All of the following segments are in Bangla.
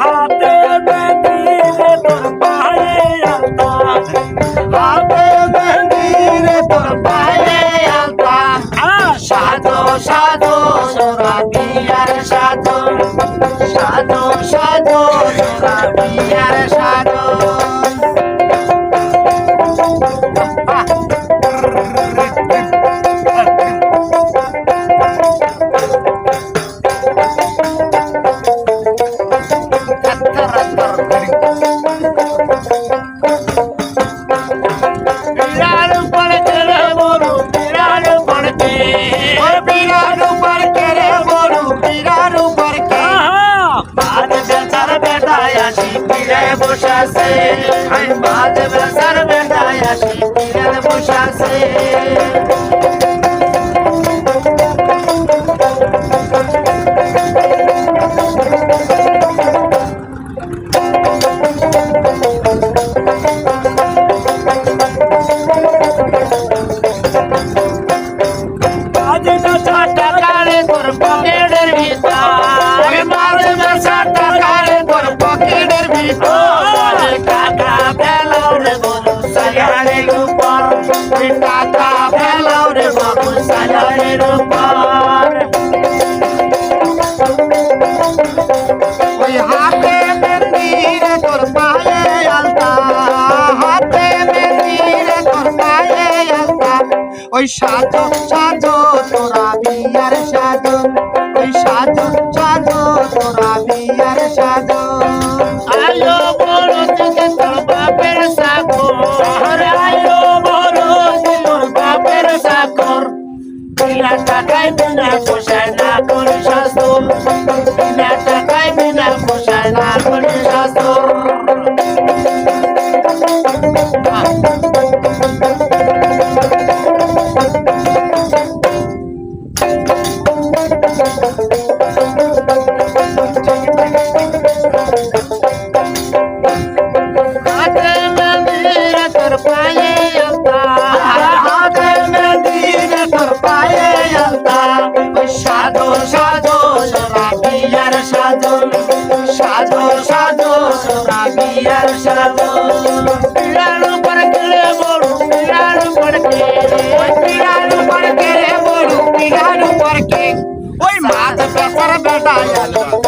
হাতে বেদিরে তোর পায়ে আলতা। হাতে বেদিরে তোর পায়ে আলতা। boşası Ay madem sen bedaya şimdi gel boşası সালারের উপর। টাকা ফেলাও রে বাবু সালারের উপর। ওই হাতে মন্দির তোর পায়ে আলতা, হাতে মন্দির তোর পায়ে আলতা। ওই সাজো সাজো তোরা বিয়ার সাজো, ওই সাজো সাজো তোরা বিয়ার সাজো। টাকাইবে না পোষায় না করে স্বাস্থ্য না টাকাইবে না পোষায় না করে স্বাস্থ্য Bye. Oi, mata, prepara a verdade.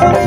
Thank you.